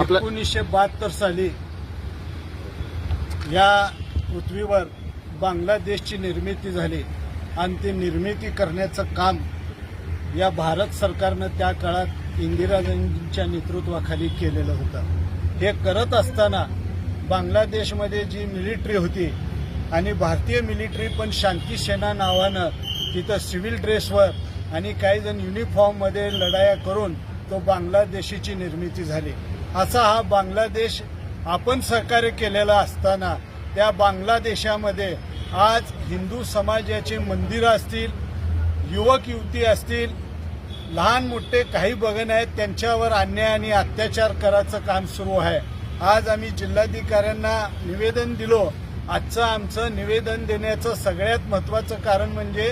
एकोणीसशे बहात्तर साली या पृथ्वीवर बांगलादेशची निर्मिती झाली आणि ती निर्मिती करण्याचं काम या भारत सरकारनं त्या काळात इंदिराजींच्या नेतृत्वाखाली केलेलं होतं. हे करत असताना बांगलादेशमध्ये जी मिलिटरी होती आणि भारतीय मिलिटरी पण शांती सेना नावानं तिथं सिव्हिल ड्रेसवर आणि काही जण युनिफॉर्ममध्ये लढाया करून तो बांगलादेशीची निर्मिती झाली. असा हा बांगलादेश आपण सहकार्य केलेला असताना त्या बांगलादेशामध्ये आज हिंदू समाजाची मंदिरं असतील युवक युवती असतील लहान मोठे काही बघण आहेत त्यांच्यावर अन्याय आणि अत्याचार करायचं काम सुरू आहे. आज आम्ही जिल्हाधिकाऱ्यांना निवेदन दिलो. आजचं आमचं निवेदन देण्याचं सगळ्यात महत्वाचं कारण म्हणजे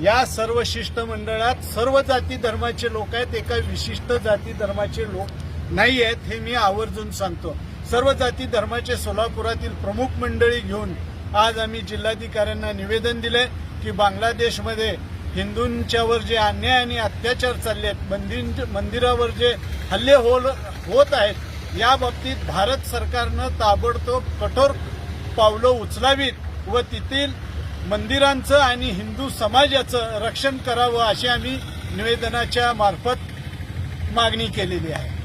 या सर्व शिष्टमंडळात सर्व जाती धर्माचे लोक आहेत एका विशिष्ट जाती धर्माचे लोक नाही आहेत हे मी आवर्जून सांगतो. सर्व जाती धर्माचे सोलापुरातील प्रमुख मंडळी घेऊन आज आम्ही जिल्हाधिकाऱ्यांना निवेदन दिले की बांगलादेशमध्ये हिंदूंच्यावर जे अन्याय आणि अत्याचार चालले आहेत मंदिर मंदिरावर जे हल्ले होल होत आहेत या बाबतीत भारत सरकारनं ताबडतोब कठोर पावलं उचलावीत व तेथील मंदिरांचं आणि हिंदू समाजाचं रक्षण करावं अशी आम्ही निवेदनाच्या मार्फत मागणी केलेली आहे.